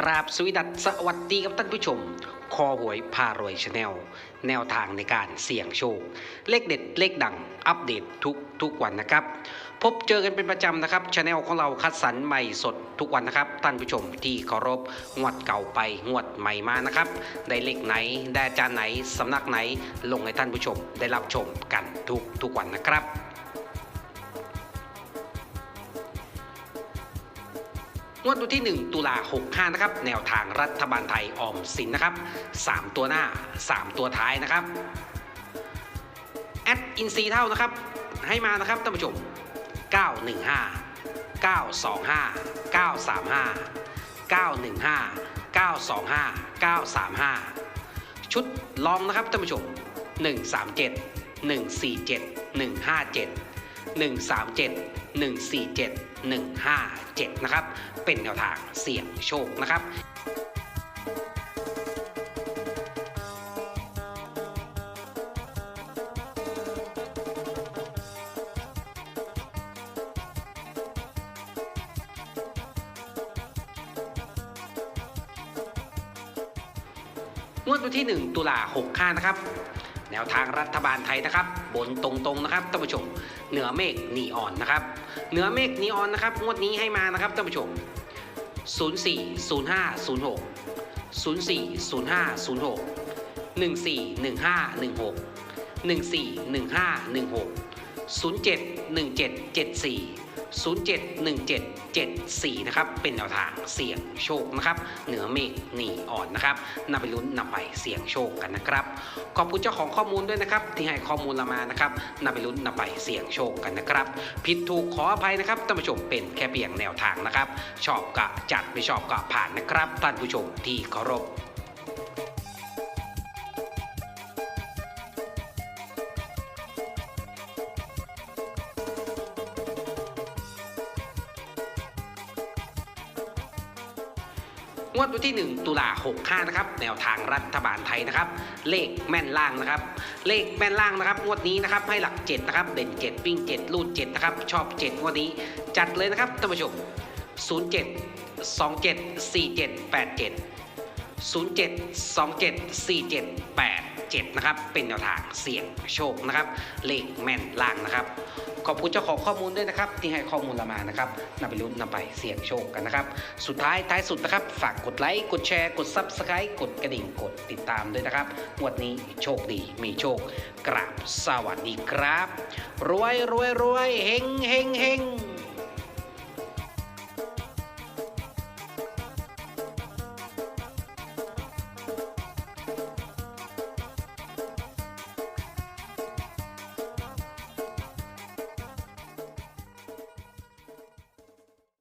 กราบสวีดัสสวัสดีครับท่านผู้ชม คอหวยพารวยชาแนลแนวทางในการเสี่ยงโชค เลขเด็ดเลขดัง อัปเดตทุกทุกวันนะครับ พบเจอกันเป็นประจำนะครับชาแนลของเราคัดสรรใหม่สดทุกวันนะครับ ท่านผู้ชมที่เคารพงวดเก่าไปงวดใหม่มานะครับ ได้เลขไหน ได้อาจารย์ไหนสำนักไหน ลงให้ท่านผู้ชมได้รับชมกันทุกทุกวันนะครับ งวดวันที่ 1 ตุลา65นะครับแนวทางรัฐบาลไทยออมสินนะครับ 3 ตัวหน้า 3 ตัวท้ายนะครับแอดอินซีเท่านะครับ ให้มานะครับท่านผู้ชม 915 925 935 915 925 935 ชุดลองนะครับท่านผู้ชม 137 147 157 137 147 157 นะครับ เป็นแนวทางเสี่ยงโชคนะครับงวดวันที่ 1 ตุลา65 นะครับ แนวทางรัฐบาลไทยนะครับ บนตรงๆนะครับท่านผู้ชม เหนือเมฆนีออนนะครับ เหนือเมฆนีออนนะครับงวดนี้ให้มานะครับท่านผู้ชม 040506 040506 141516 141516 071774 071774 นะครับ เป็นแนวทางเสี่ยงโชคนะครับ เหนือเมฆหนีอ่อนนะครับนำไปลุ้นนำไปเสี่ยงโชคกันนะครับ ขอบคุณเจ้าของข้อมูลด้วยนะครับที่ให้ข้อมูลเรามานะครับนำไปลุ้นนำไปเสี่ยงโชคกันนะครับ ผิดถูกขออภัยนะครับท่านผู้ชมเป็นแค่เพียงแนวทางนะครับ ชอบกะจัดไม่ชอบกะผ่านนะครับท่านผู้ชมที่เคารพ งวดวันที่ 1 ตุลา65นะครับแนวทางรัฐบาลไทยนะครับ เลขแม่นล่างนะครับ เลขแม่นล่างนะครับ งวดนี้นะครับให้หลัก7นะครับเด่น7วิ่ง7ลูด7นะครับชอบ7งวดนี้ จัดเลยนะครับท่านผู้ชม07 27 47 87 07 27 47 87 นะครับเป็นแนวทางเสี่ยงโชคนะครับเลขแม่นล่างนะครับขอบคุณเจ้าของข้อมูลด้วยนะครับ ที่ให้ข้อมูลเรามานะครับนำไปลุ้นนำไปเสี่ยงโชคกันนะครับ สุดท้ายท้ายสุดนะครับฝากกดไลค์กดแชร์กด Subscribe กดกระดิ่งกดติดตามด้วยนะครับงวดนี้โชคดีมีโชคกราบสวัสดีครับ รวยรวยรวยเฮงเฮงเฮง